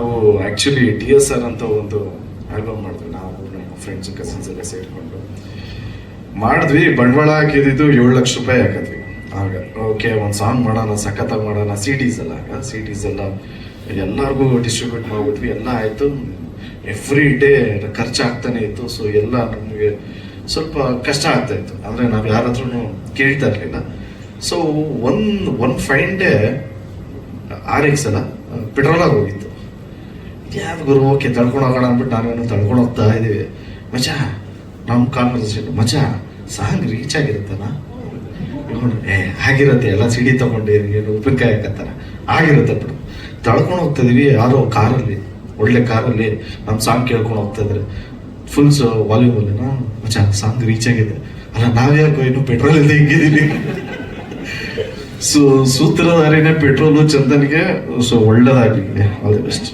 ನಾವು actually D S R ಅಂತ ಒಂದು ಆಲ್ಬಮ್ ಮಾಡಿದ್ವಿ. ನಾವು ನಮ್ಮ ಫ್ರೆಂಡ್ಸ್ ಕಸಿನ್ಸ್ ಎಲ್ಲ ಸೇರಿಕೊಂಡು. ಮಾಡಿದ್ವಿ. ಬಂಡವಾಳ ಹಾಕಿದ್ದು ಏಳು ಲಕ್ಷ ರೂಪಾಯಿ ಹಾಕಿದ್ವಿ. ಆಗ ಓಕೆ ಒಂದು ಸಾಂಗ್ ಮಾಡೋಣ, ಸಖತ್ತಾಗಿ ಮಾಡೋಣ ಸಿ ಟೀಸ್ ಎಲ್ಲ ಆಗ. ಸಿ ಟೀಸ್ ಎಲ್ಲ ಎಲ್ಲರಿಗೂ ಡಿಸ್ಟ್ರಿಬ್ಯೂಟ್ ಮಾಡಿಬಿಟ್ವಿ. ಎಲ್ಲ ಆಯಿತು. ಎವ್ರಿ ಡೇ ಖರ್ಚಾಗ್ತಾನೆ ಇತ್ತು. ಸೊ ಎಲ್ಲ ನಮಗೆ ಸ್ವಲ್ಪ ಕಷ್ಟ ಆಗ್ತಾ ಇತ್ತು. ಅಂದರೆ ನಾವು ಯಾರಾದ್ರೂ ಕೇಳ್ತಾ ಇರಲಿಲ್ಲ. So one one fine day R ಎಕ್ಸ್ ಅಲ್ಲ ಪೆಟ್ರೋಲಾಗಿ ಹೋಗಿತ್ತು. ಯಾವ್ದು ಗುರು, ಓಕೆ ತಳ್ಕೊಂಡು ಹೋಗೋಣ ಅಂದ್ಬಿಟ್ಟು ನಾವೇನು ತಳ್ಕೊಂಡು ಹೋಗ್ತಾ ಇದ್ದೀವಿ. ಮಚ ನಮ್ಮ ಕಾನ್ವರ್ಸೇಷನ್ ಮಚ ಸಾಂಗ್ ರೀಚ್ ಆಗಿರುತ್ತಲ್ಲ ಏ, ಆಗಿರುತ್ತೆ, ಎಲ್ಲ ಸಿಡಿ ತಗೊಂಡು ಏನು ಉಪ್ಪಿನಕಾಯಿ ಹಾಕತ್ತಾರ ಆಗಿರುತ್ತೆ ಬಿಡು. ತಳ್ಕೊಂಡು ಹೋಗ್ತಿದೀವಿ ಯಾರೋ ಕಾರಲ್ಲಿ, ಒಳ್ಳೆ ಕಾರಲ್ಲಿ ನಮ್ಮ ಸಾಂಗ್ ಕೇಳ್ಕೊಂಡು ಹೋಗ್ತಾ ಇದ್ರೆ ಫುಲ್ ನಾ ಮಚ ಸಾಂಗ್ ರೀಚ್ ಆಗಿದೆ. ಅಲ್ಲ, ನಾವ್ಯಾಕೋ ಇನ್ನು ಪೆಟ್ರೋಲ್ ಇಲ್ಲದೆ ಹಿಂಗಿದೀವಿ? ಸೊ ಸೂತ್ರಧಾರಿನೇ ಪೆಟ್ರೋಲು ಚಂದನಿಗೆ, ಸೊ ಒಳ್ಳೇದಾಗಲಿ ಆಲ್ ದಿ ಬೆಸ್ಟ್